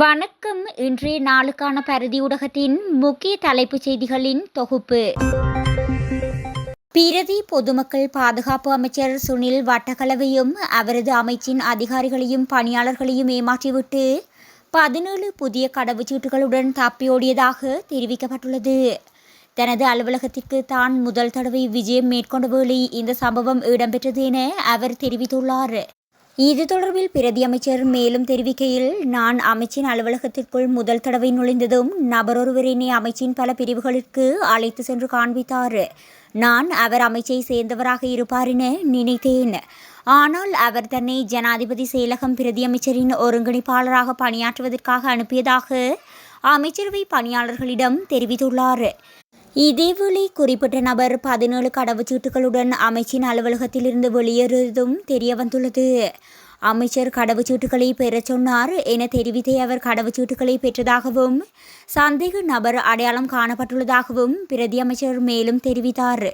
வணக்கம். இன்றைய நாளுக்கான பரதி ஊடகத்தின் முக்கிய தலைப்புச் செய்திகளின் தொகுப்பு. பிரதி பொதுமக்கள் பாதுகாப்பு அமைச்சர் சுனில் வட்டக்கலவையும் அவரது அமைச்சின் அதிகாரிகளையும் பணியாளர்களையும் ஏமாற்றிவிட்டு பதினேழு புதிய கடவுச்சீட்டுகளுடன் தப்பியோடியதாக தெரிவிக்கப்பட்டுள்ளது. தனது அலுவலகத்திற்கு தான் முதல் தடவை விஜயம் மேற்கொண்ட வேளை இந்த சம்பவம் இடம்பெற்றது என அவர் தெரிவித்துள்ளார். இது தொடர்பில் பிரதி அமைச்சர் மேலும் தெரிவிக்கையில் நான் அமைச்சின் அலுவலகத்திற்குள் முதல் தடவை நுழைந்ததும் நபரொருவரினை அமைச்சின் பல பிரிவுகளுக்கு அழைத்து சென்று காண்பித்தார். நான் அவர் அமைச்சை சேர்ந்தவராக இருப்பார் என நினைத்தேன். ஆனால் அவர் தன்னை ஜனாதிபதி செயலகம் பிரதி அமைச்சரின் ஒருங்கிணைப்பாளராக பணியாற்றுவதற்காக அனுப்பியதாக அமைச்சரவை பணியாளர்களிடம் தெரிவித்துள்ளார். இதேவேளை குறிப்பிட்ட நபர் பதினேழு கடவுச்சீட்டுகளுடன் அமைச்சின் அலுவலகத்திலிருந்து வெளியேறுவதும் தெரிய வந்துள்ளது அமைச்சர் கடவுச்சீட்டுகளை பெறச் சொன்னார் என தெரிவித்தே அவர் கடவுச்சீட்டுகளை பெற்றதாகவும் சந்தேக நபர் அடையாளம் காணப்பட்டுள்ளதாகவும் பிரதி அமைச்சர் மேலும் தெரிவித்தார்.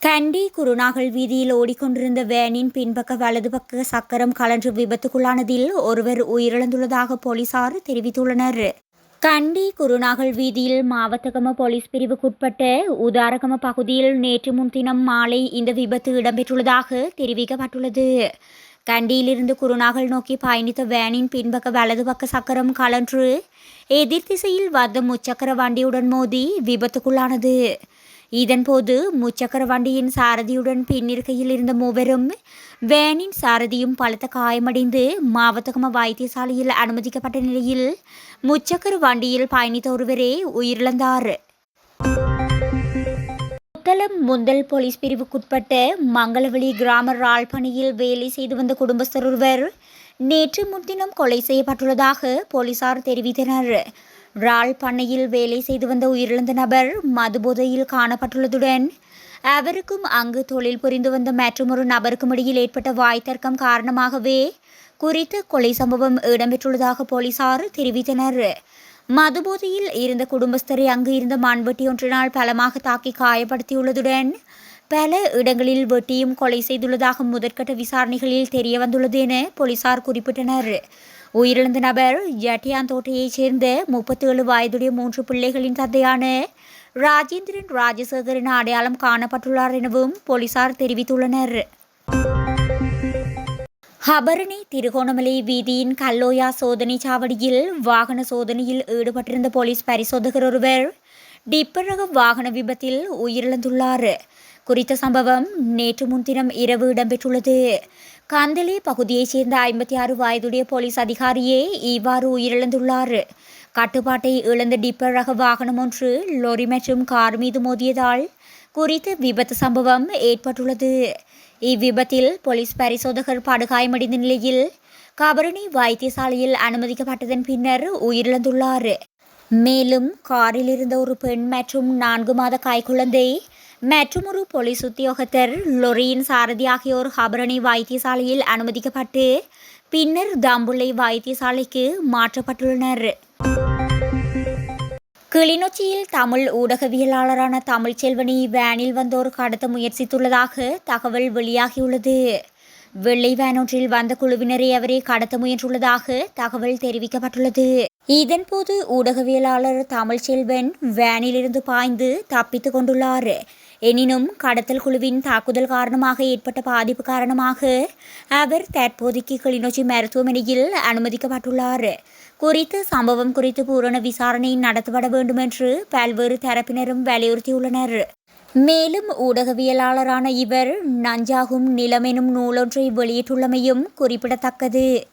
கண்டி குருநாகல் வீதியில் ஓடிக்கொண்டிருந்த வேனின் பின்பக்க வலது பக்க சக்கரம் கலன்று விபத்துக்குள்ளானதில் ஒருவர் உயிரிழந்துள்ளதாக போலீசார் தெரிவித்துள்ளனர். கண்டி குருநாகல் வீதியில் மாவத்தகம போலீஸ் பிரிவுக்குட்பட்ட உதாரகம பகுதியில் நேற்று முன்தினம் மாலை இந்த விபத்து இடம்பெற்றுள்ளதாக தெரிவிக்கப்பட்டுள்ளது. கண்டியிலிருந்து குருநாகல் நோக்கி பயணித்த வேனின் பின்பக்க வலது பக்க சக்கரம் கலன்று எதிர் திசையில் வந்த முச்சக்கர வண்டியுடன் மோதி விபத்துக்குள்ளானது. இதன்போது முச்சக்கர வண்டியின் சாரதியுடன் பின்னிருக்கையில் இருந்த மூவரும் வேனின் சாரதியும் பலத்த காயமடைந்து மாவத்தகம வைத்தியசாலையில் அனுமதிக்கப்பட்ட நிலையில் முச்சக்கர வண்டியில் பயணித்த ஒருவரே உயிரிழந்தார். புத்தளம் முந்தல் போலீஸ் பிரிவுக்குட்பட்ட மங்களவெளி கிராம ராழ்பணியில் வேலை செய்து வந்த குடும்பஸ்தர் ஒருவர் நேற்று முன்தினம் கொலை செய்யப்பட்டுள்ளதாக போலீசார் தெரிவித்தனர். ரால் பண்ணையில் வேலை செய்து வந்த உயிரிழந்த நபர் மதுபோதையில் காணப்பட்டுள்ளதுடன் அவருக்கும் அங்கு தொழில் புரிந்து வந்த மற்றொரு நபருக்கும் இடையில் ஏற்பட்ட வாய் தர்க்கம் காரணமாகவே குறித்த கொலை சம்பவம் இடம்பெற்றுள்ளதாக போலீசார் தெரிவித்தனர். மதுபோதையில் இருந்த குடும்பஸ்தரை அங்கு இருந்த மண்வெட்டி ஒன்றினால் பலமாக தாக்கி காயப்படுத்தியுள்ளதுடன் பல இடங்களில் வெட்டியும் கொலை செய்துள்ளதாக முதற்கட்ட விசாரணைகளில் தெரிய வந்துள்ளது என போலீசார் குறிப்பிட்டனர். உயிரிழந்த நபர் ஜட்டியாந்தோட்டையைச் சேர்ந்த முப்பத்தேழு வயதுடைய மூன்று பிள்ளைகளின் தந்தையான ராஜேந்திரன் ராஜசேகரின் அடையாளம் காணப்பட்டுள்ளார் எனவும் போலீசார் தெரிவித்துள்ளனர். ஹபரணி திருகோணமலை வீதியின் கல்லோயா சோதனை சாவடியில் வாகன சோதனையில் ஈடுபட்டிருந்த போலீஸ் பரிசோதகர் ஒருவர் டிப்பர் ரக வாகன விபத்தில் உயிரிழந்துள்ளார். குறித்த சம்பவம் நேற்று முன்தினம் இரவு இடம்பெற்றுள்ளது. கந்தலே பகுதியைச் சேர்ந்த ஐம்பத்தி ஆறு வயதுடைய போலீஸ் அதிகாரியே இவ்வாறு உயிரிழந்துள்ளார் கட்டுப்பாட்டை இழந்த டிப்பர் ரக வாகனம் ஒன்று லொரி மற்றும் கார் மீது மோதியதால் குறித்த விபத்து சம்பவம் ஏற்பட்டுள்ளது. இவ்விபத்தில் போலீஸ் பரிசோதகர் படுகாயமடைந்த நிலையில் கபரணி வைத்தியசாலையில் அனுமதிக்கப்பட்டதன் பின்னர் உயிரிழந்துள்ளார் மேலும் காரில் இருந்த ஒரு பெண் மற்றும் நான்கு மாத கைக்குழந்தை மற்றுமொரு போலீஸ் உத்தியோகத்தர் லொரியின் சாரதி ஆகியோர் ஹபரணி வைத்தியசாலையில் அனுமதிக்கப்பட்டு பின்னர் தம்புள்ளை வைத்தியசாலைக்கு மாற்றப்பட்டுள்ளனர். கிளிநொச்சியில் தமிழ் ஊடகவியலாளரான தமிழ்ச்செல்வனை வேனில் வந்தோர் கடத்த முயற்சித்துள்ளதாக தகவல் வெளியாகியுள்ளது. வெள்ளை வேனொன்றில் வந்த குழுவினரை அவரை கடத்த முயன்றுள்ளதாக தகவல் தெரிவிக்கப்பட்டுள்ளது. இதன்போது ஊடகவியலாளர் தமிழ்ச்செல்வன் வேனிலிருந்து பாய்ந்து தப்பித்துக் கொண்டுள்ளார். எனினும் கடத்தல் குழுவின் தாக்குதல் காரணமாக ஏற்பட்ட பாதிப்பு காரணமாக அவர் தற்போதைக்கு கிளிநொச்சி மருத்துவமனையில் அனுமதிக்கப்பட்டுள்ளார். குறித்த சம்பவம் குறித்து பூரண விசாரணை நடத்தப்பட வேண்டும் என்று பல்வேறு தரப்பினரும் வலியுறுத்தியுள்ளனர். மேலும் ஊடகவியலாளரான இவர் நஞ்சாகும் நிலமெனும் நூலொன்றை வெளியிட்டுள்ளமையும் குறிப்பிடத்தக்கது.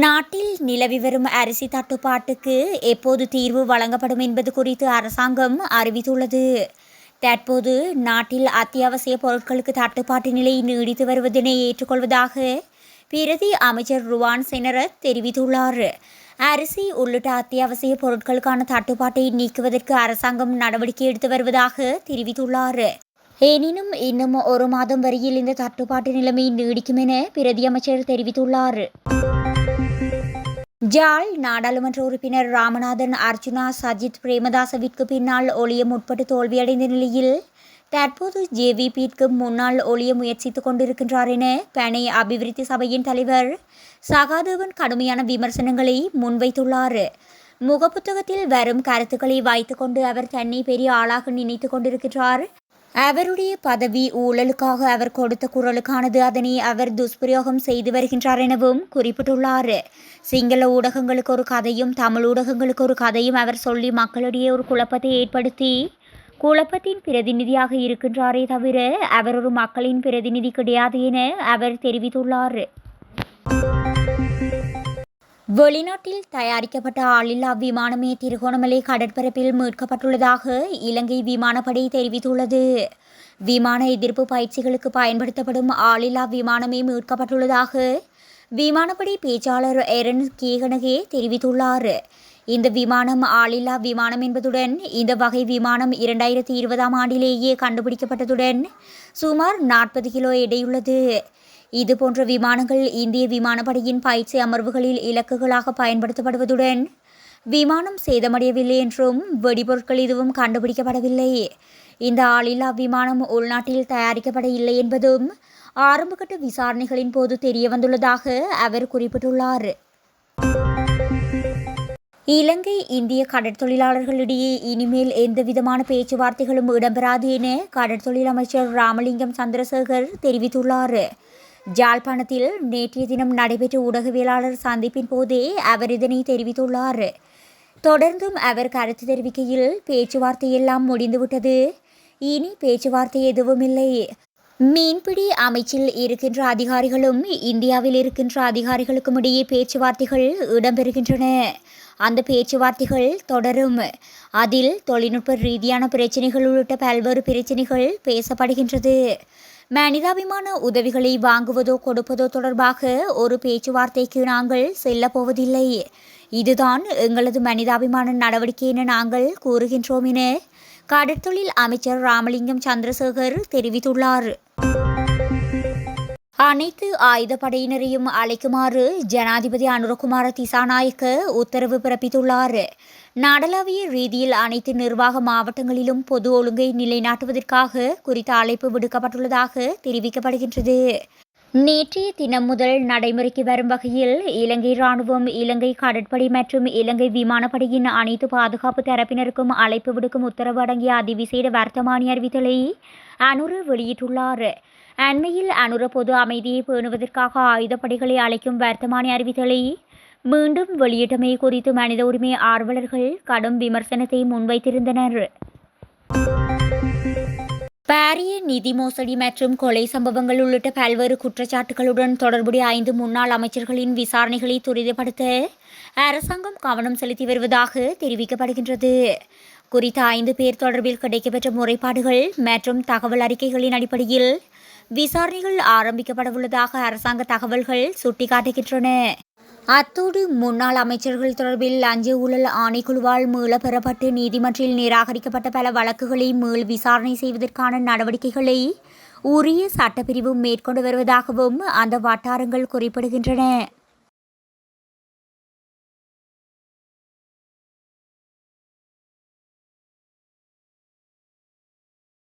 நாட்டில் நிலவி வரும் அரிசி தட்டுப்பாட்டுக்கு எப்போது தீர்வு வழங்கப்படும் என்பது குறித்து அரசாங்கம் அறிவித்துள்ளது. தற்போது நாட்டில் அத்தியாவசிய பொருட்களுக்கு தட்டுப்பாட்டு நிலை நீடித்து வருவதனை ஏற்றுக்கொள்வதாக பிரதி அமைச்சர் ருவான் செனரத் தெரிவித்துள்ளார். அரிசி உள்ளிட்ட அத்தியாவசிய பொருட்களுக்கான தட்டுப்பாட்டை நீக்குவதற்கு அரசாங்கம் நடவடிக்கை எடுத்து வருவதாக தெரிவித்துள்ளார். எனினும் இன்னும் ஒரு மாதம் வரையில் இந்த தட்டுப்பாட்டு நிலைமை நீடிக்கும் என பிரதி அமைச்சர் தெரிவித்துள்ளார். ஜாழ் நாடாளுமன்ற உறுப்பினர் ராமநாதன் அர்ஜுனா சஜித் பிரேமதாசவிற்கு பின்னால் ஒளிய முற்பட்டு தோல்வியடைந்த நிலையில் தற்போது ஜேவிபிக்கு முன்னால் ஒளிய முயற்சித்துக் கொண்டிருக்கின்றார் என பனை அபிவிருத்தி சபையின் தலைவர் சகாதேவன் கடுமையான விமர்சனங்களை முன்வைத்துள்ளார். முகப்புத்தகத்தில் வரும் கருத்துக்களை வைத்துக்கொண்டு அவர் தன்னை பெரிய ஆளாக நினைத்துக் கொண்டிருக்கிறார் அவருடைய பதவி ஊழலுக்காக அவர் கொடுத்த குரலுக்கானது அதனை அவர் துஷ்பிரயோகம் செய்து வருகின்றார் எனவும் குறிப்பிட்டுள்ளார். சிங்கள ஊடகங்களுக்கு ஒரு கதையும் தமிழ் ஊடகங்களுக்கு ஒரு கதையும் அவர் சொல்லி மக்களிடையே ஒரு குழப்பத்தை ஏற்படுத்தி குழப்பத்தின் பிரதிநிதியாக இருக்கின்றாரே தவிர அவர் ஒரு மக்களின் பிரதிநிதி கிடையாது என அவர் தெரிவித்துள்ளார். வெளிநாட்டில் தயாரிக்கப்பட்ட ஆளில்லா விமானமே திருகோணமலை கடற்பரப்பில் மீட்கப்பட்டுள்ளதாக இலங்கை விமானப்படை தெரிவித்துள்ளது. விமான எதிர்ப்பு பயிற்சிகளுக்கு பயன்படுத்தப்படும் ஆளில்லா விமானமே மீட்கப்பட்டுள்ளதாக விமானப்படை பேச்சாளர் எரன் கீகனகே தெரிவித்துள்ளார். இந்த விமானம் ஆளில்லா விமானம் என்பதுடன் இந்த வகை விமானம் இரண்டாயிரத்தி இருபதாம் ஆண்டிலேயே கண்டுபிடிக்கப்பட்டதுடன் சுமார் நாற்பது கிலோ எடையுள்ளது. இதுபோன்ற விமானங்கள் இந்திய விமானப்படையின் பயிற்சி அமர்வுகளில் இலக்குகளாக பயன்படுத்தப்படுவதுடன் விமானம் சேதமடையவில்லை என்றும் வெடிபொருட்கள் எதுவும் கண்டுபிடிக்கப்படவில்லை. இந்த ஆளில்லா விமானம் உள்நாட்டில் தயாரிக்கப்பட இல்லை என்பதும் ஆரம்பகட்ட விசாரணைகளின் போது தெரியவந்துள்ளதாக அவர் குறிப்பிட்டுள்ளார். இலங்கை இந்திய கடற்தொழிலாளர்களிடையே இனிமேல் எந்தவிதமான பேச்சுவார்த்தைகளும் இடம்பெறாது என கடற்தொழில் அமைச்சர் ராமலிங்கம் சந்திரசேகர் தெரிவித்துள்ளார். ஜாழ்ப்பாணத்தில் நேற்றைய தினம் நடைபெற்ற ஊடகவியலாளர் சந்திப்பின் போதே அவர் இதனை தெரிவித்துள்ளார். தொடர்ந்தும் அவர் கருத்து தெரிவிக்கையில் பேச்சுவார்த்தை எல்லாம் முடிந்துவிட்டது. இனி பேச்சுவார்த்தை எதுவும் இல்லை மீன்பிடி அமைச்சில் இருக்கின்ற அதிகாரிகளும் இந்தியாவில் இருக்கின்ற அதிகாரிகளுக்கும் இடையே பேச்சுவார்த்தைகள் இடம்பெறுகின்றன. அந்த பேச்சுவார்த்தைகள் தொடரும். அதில் தொழில்நுட்ப ரீதியான பிரச்சனைகள் உள்ளிட்ட பல்வேறு பிரச்சனைகள் பேசப்படுகின்றது. மனிதாபிமான உதவிகளை வாங்குவதோ கொடுப்பதோ தொடர்பாக ஒரு பேச்சுவார்த்தைக்கு நாங்கள் செல்லப்போவதில்லை இதுதான் எங்களது மனிதாபிமான நடவடிக்கை என நாங்கள் கூறுகின்றோம் என கடற்தொழில் அமைச்சர் ராமலிங்கம் சந்திரசேகர் தெரிவித்துள்ளார். அனைத்து ஆயுதப்படையினரையும் அழைக்குமாறு ஜனாதிபதி அனுரகுமார திசாநாயக்க உத்தரவு பிறப்பித்துள்ளார். நாடளாவிய ரீதியில் அனைத்து நிர்வாக மாவட்டங்களிலும் பொது ஒழுங்கை நிலைநாட்டுவதற்காக குறித்த அழைப்பு விடுக்கப்பட்டுள்ளதாக தெரிவிக்கப்படுகின்றது. நேற்றைய தினம் முதல் நடைமுறைக்கு வரும் வகையில் இலங்கை ராணுவம் இலங்கை கடற்படை மற்றும் இலங்கை விமானப்படையின் அனைத்து பாதுகாப்பு தரப்பினருக்கும் அழைப்பு விடுக்கும் உத்தரவு அடங்கிய அதிவிசேட வர்த்தமானி அறிவித்தலை அனுர வெளியிட்டுள்ளார். அண்மையில் அனுர பொது அமைதியை பேணுவதற்காக ஆயுதப்படைகளை அழைக்கும் வர்த்தமானி அறிவித்தலை. மீண்டும் வெளியிட்டமை குறித்து மனித உரிமை ஆர்வலர்கள் கடும் விமர்சனத்தை முன்வைத்திருந்தனர். பாரிய நிதி மோசடி மற்றும் கொலை சம்பவங்கள் உள்ளிட்ட பல்வேறு குற்றச்சாட்டுகளுடன் தொடர்புடைய ஐந்து முன்னாள் அமைச்சர்களின் விசாரணைகளை துரிதப்படுத்த அரசாங்கம் கவனம் செலுத்தி வருவதாக தெரிவிக்கப்படுகின்றது. குறித்த ஐந்து பேர் தொடர்பில் கிடைக்கப்பெற்ற முறைப்பாடுகள் மற்றும் தகவல் அறிக்கைகளின் அடிப்படையில் விசாரணைகள் ஆரம்பிக்கப்படவுள்ளதாக அரசாங்க தகவல்கள் சுட்டிக்காட்டுகின்றன. அத்தோடு முன்னாள் அமைச்சர்கள் தொடர்பில் லஞ்ச ஊழல் ஆணைக்குழுவால் மீள பெறப்பட்டு நீதிமன்றில் நிராகரிக்கப்பட்ட பல வழக்குகளை மீள் விசாரணை செய்வதற்கான நடவடிக்கைகளை உரிய சட்டப்பிரிவு மேற்கொண்டு வருவதாகவும் அந்த வட்டாரங்கள் குறிப்பிடுகின்றன.